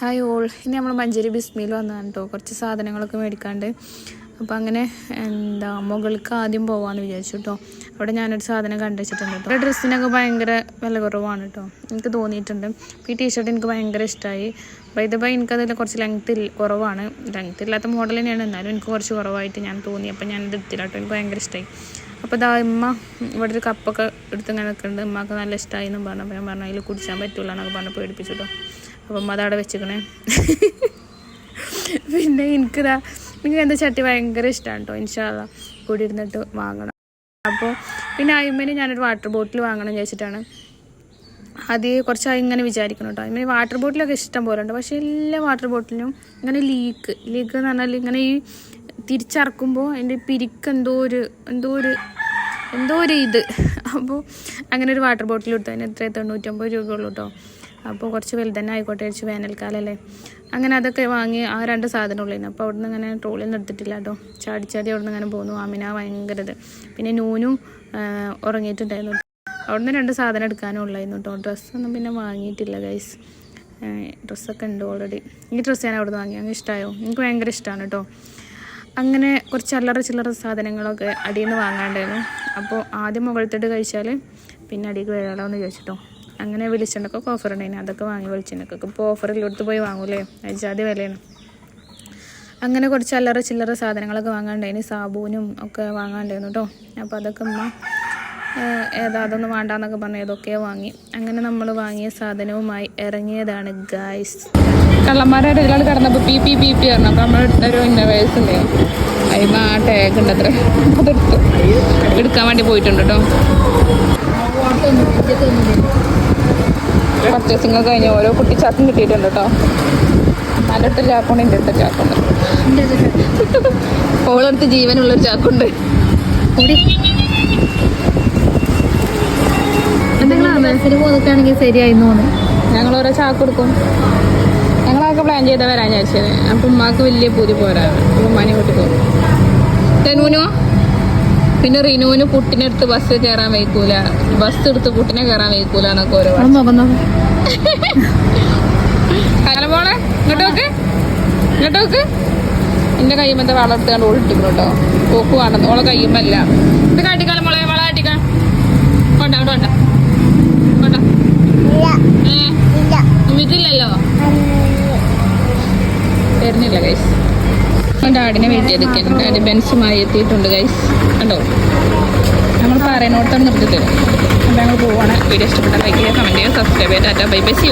Hi all ഇനി നമ്മൾ മഞ്ചേരി ബിസ്മിയിൽ വന്നതാണ് കേട്ടോ കുറച്ച് സാധനങ്ങളൊക്കെ മേടിക്കാണ്ട്. അപ്പോൾ അങ്ങനെ എന്താ മുകൾക്ക് ആദ്യം പോകാമെന്ന് വിചാരിച്ചു കേട്ടോ അവിടെ ഞാനൊരു സാധനം കണ്ടുവച്ചിട്ടുണ്ട് കേട്ടോ ഡ്രസ്സിനൊക്കെ ഭയങ്കര വില കുറവാണ് കേട്ടോ എനിക്ക് തോന്നിയിട്ടുണ്ട്. ഈ ടീഷർട്ട് എനിക്ക് ഭയങ്കര ഇഷ്ടമായി വൈദബായി എനിക്കതിൽ കുറച്ച് ലെങ്ത് കുറവാണ്. ലെങ്ത് ഇല്ലാത്ത മോഡൽ തന്നെയാണ്. എന്നാലും എനിക്ക് കുറച്ച് കുറവായിട്ട് ഞാൻ തോന്നി. അപ്പോൾ ഞാൻ ഇത് എടുത്തില്ല കേട്ടോ എനിക്ക് ഭയങ്കര ഇഷ്ടമായി അപ്പോൾ ഇതാ ഉമ്മ ഇവിടെ ഒരു കപ്പൊക്കെ എടുത്ത് കിടക്കുന്നുണ്ട് ഉമ്മക്ക് നല്ല ഇഷ്ടമായി എന്നും പറഞ്ഞു. അപ്പോൾ ഞാൻ പറഞ്ഞു അതിൽ കുടിച്ചാൻ പറ്റില്ല എന്നൊക്കെ പറഞ്ഞ് പേടിപ്പിച്ചു കേട്ടോ അപ്പം ഉമ്മ അതവിടെ വെച്ചിക്കണേ. പിന്നെ എനിക്കിതാ എനിക്ക് എന്താ ചട്ടി ഭയങ്കര ഇഷ്ടമാണ് കേട്ടോ ഇൻഷാല്ല കൂടി ഇരുന്നിട്ട് വാങ്ങണം. അപ്പോൾ പിന്നെ അയിമേന് ഞാനൊരു വാട്ടർ ബോട്ടിൽ വാങ്ങണം ചോദിച്ചിട്ടാണ് അത് കുറച്ചായി ഇങ്ങനെ വിചാരിക്കണം കേട്ടോ അതിന് വാട്ടർ ബോട്ടിലൊക്കെ ഇഷ്ടം പോലെ ഉണ്ട്. പക്ഷേ എല്ലാ വാട്ടർ ബോട്ടിലും ഇങ്ങനെ ലീക്ക് ലീക്ക് എന്ന് പറഞ്ഞാൽ ഇങ്ങനെ ഈ തിരിച്ചറക്കുമ്പോൾ എന്റെ പിരിക്ക് എന്തോ ഒരു എന്തോ ഒരു എന്തോ ഒരു ഇത്. അപ്പോൾ അങ്ങനെ ഒരു വാട്ടർ ബോട്ടിൽ എടുത്തു. അതിന് എത്ര തൊണ്ണൂറ്റൊമ്പത് രൂപ ഉള്ളൂ കേട്ടോ അപ്പോൾ കുറച്ച് വലുതന്നെ ആയിക്കോട്ടെ അടിച്ച് വേനൽക്കാലമല്ലേ അങ്ങനെ അതൊക്കെ വാങ്ങി ആ രണ്ട് സാധനം ഉള്ളതിന് അപ്പോൾ അവിടുന്ന് ഇങ്ങനെ ട്രോളിൽ നിന്ന് എടുത്തിട്ടില്ല കേട്ടോ ചാടിച്ചാടി ചാടി അവിടുന്ന് ഇങ്ങനെ പോന്നു. ആമിന ഭയങ്കര ഇത്. പിന്നെ നൂനും ഉറങ്ങിയിട്ടുണ്ടായിരുന്നു അവിടുന്ന് രണ്ട് സാധനം എടുക്കാനും ഉള്ളായിരുന്നു കേട്ടോ ഡ്രസ്സൊന്നും പിന്നെ വാങ്ങിയിട്ടില്ല ഗൈസ് ഡ്രസ്സൊക്കെ ഉണ്ട് ഓൾറെഡി ഈ ഡ്രസ്സ് ഞാൻ അവിടുന്ന് വാങ്ങി. അങ്ങ് ഇഷ്ടമായോ എനിക്ക് ഭയങ്കര ഇഷ്ടമാണ് കേട്ടോ അങ്ങനെ കുറച്ച് അല്ലറ ചില്ലറ സാധനങ്ങളൊക്കെ അടിയിൽ നിന്ന് വാങ്ങാണ്ടായിരുന്നു. അപ്പോൾ ആദ്യം മുകളിത്തിട്ട് കഴിച്ചാൽ പിന്നെ അടിയിൽ എന്ന് ചോദിച്ചിട്ടോ. അങ്ങനെ വെളിച്ചെണ്ണക്കൊക്കെ ഓഫർ ഉണ്ടായിരുന്നു അതൊക്കെ വാങ്ങി വെളിച്ചെണ്ണക്കൊക്കെ ഇപ്പോൾ ഓഫറിലോട്ട് പോയി വാങ്ങൂലേ? അയച്ചാതി വിലയാണ്. അങ്ങനെ കുറച്ച് അല്ലറ ചില്ലറ സാധനങ്ങളൊക്കെ വാങ്ങാണ്ടായിരുന്നു സാബൂനും ഒക്കെ വാങ്ങാണ്ടായിരുന്നു കേട്ടോ അപ്പോൾ അതൊക്കെ ഉമ്മ ഏതാ അതൊന്നും വേണ്ടാന്നൊക്കെ പറഞ്ഞ് ഏതൊക്കെയോ വാങ്ങി. അങ്ങനെ നമ്മൾ വാങ്ങിയ സാധനവുമായി ഇറങ്ങിയതാണ് ഗായ്സ്. കള്ളന്മാരുടെ ഇടയിലാണ് കിടന്നപ്പോൾ പി പി പി പി പറഞ്ഞു. അപ്പോൾ നമ്മുടെ ഒരു ഇന്നവേഴ്സ് ഉണ്ട് അതിന് ആ ടാഗ് ഉണ്ട് അത്ര. അതെടുത്തു. എടുക്കാൻ വേണ്ടി പോയിട്ടുണ്ട് കേട്ടോ പർച്ചേസിംഗ് ഒക്കെ കഴിഞ്ഞ് ഓരോ കുട്ടി ചാക്കും കിട്ടിയിട്ടുണ്ട് കേട്ടോ നല്ലൊട്ട് ചാക്കുണ്ട് എന്റെ അടുത്ത ചാക്കുണ്ട്. ഓളടുത്ത് ജീവനുള്ളൊരു ചാക്കുണ്ട്. പോകുന്നൊക്കെയാണെങ്കിൽ ശരിയായി തോന്നുന്നു. ഞങ്ങൾ ഓരോ ചാക്ക് കൊടുക്കും ഞങ്ങളൊക്കെ പ്ലാൻ ചെയ്ത് വരാൻ വിചാരിച്ചത്. അപ്പം ഉമ്മാക്ക് വലിയ പൂതി പോരാ. ഉമ്മാനെ കൂട്ടി പോകും. തെനൂനോ പിന്നെ റിനുവിന് പുട്ടിനെടുത്ത് ബസ് കയറാൻ വയ്ക്കൂല ബസ് എടുത്ത് പുട്ടിനെ കയറാൻ വയ്ക്കൂല എന്നൊക്കെ ഓരോ നോക്കാം നോക്കാം. കാലം പോളെ ഇങ്ങോട്ട് നോക്ക്. ഇങ്ങോട്ട് നോക്ക്. എന്റെ കയ്യുമ്പത്തെ വളർത്ത് കണ്ട് ഓളിട്ടിക്കണം കേട്ടോ. പോക്ക് വേണം. ഓളെ കയ്യുമ്പല്ല ഇത് കാട്ടിക്കാലം മോളെ വള കാട്ടിക്കാം. കൊണ്ട അവിടെ കൊണ്ട. കൊണ്ട. വരുന്നില്ല ഗൈസ് ഡാഡിനെ വെയിറ്റ് ചെയ്തിരിക്കുന്നു ഡാഡി ബെൻസുമായി എത്തിയിട്ടുണ്ട് ഗൈസ് കണ്ടോ? നമ്മൾ പറയുന്നോടത്താണ് നിർത്തി തരും അപ്പോൾ ഞങ്ങൾ പോവാണ്. വീഡിയോ ഇഷ്ടപ്പെട്ടാൽ ലൈക്ക് ചെയ്യുക കമന്റ് ചെയ്യുക സബ്സ്ക്രൈബ് ചെയ്യുക ടാറ്റ ബൈ ബൈ സി